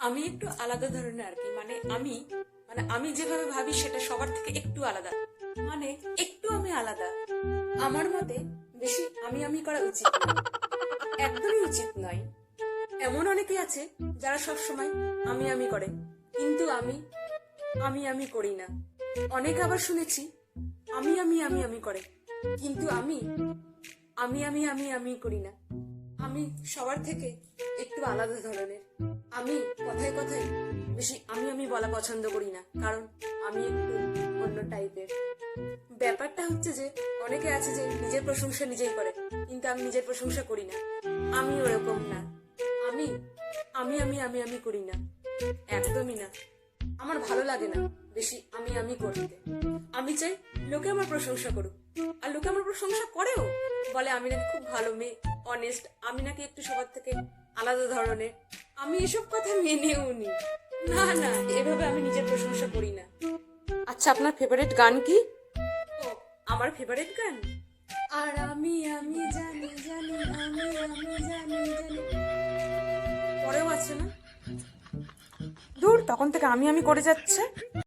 আমি একটু আলাদা ধরনের আর কি মানে আমি মানে আমি যেভাবে ভাবি সেটা সবার থেকে একটু আলাদা মানে একটু আমি আলাদা আমার মতে বেশি আমি আমি করা উচিত একদমই উচিত নয় এমন অনেকে আছে যারা সব সময় আমি আমি করে কিন্তু আমি আমি আমি করি না অনেক আবার শুনেছি আমি আমি আমি আমি করে কিন্তু আমি আমি আমি আমি আমি করি না আমি সবার থেকে একটু আলাদা ধরনের আমি কথায় কথায় বেশি আমি আমি বলা পছন্দ করি না, কারণ আমি একটু অন্য টাইপের ব্যাপারটা হচ্ছে যে, অনেকে আছে যে নিজের প্রশংসা নিজেই করে, কিন্তু আমি নিজের প্রশংসা করি না। আমি ওরকম না। আমি আমি আমি আমি আমি করি না। একদমই না। আমার ভালো লাগে না বেশি আমি আমি করতে। আমি চাই লোকে আমার প্রশংসা করুক। আর লোকে আমার প্রশংসা করেও বলে আমি নাকি খুব ভালো মেয়ে। অনেস্ট আমি নাকি একটু সবার থেকে আলাদা ধরনের। আমি এসব কথা মেনেও নি। না না, এভাবে আমি নিজের প্রশংসা করি না। আচ্ছা আপনার ফেভারিট গান কি? ও, আমার ফেভারিট গান? আর আমি আমি জানি জানি, আমি আমি জানি জানি। পরেও আছে না? দূর, তখন থেকে আমি আমি করে যাচ্ছে।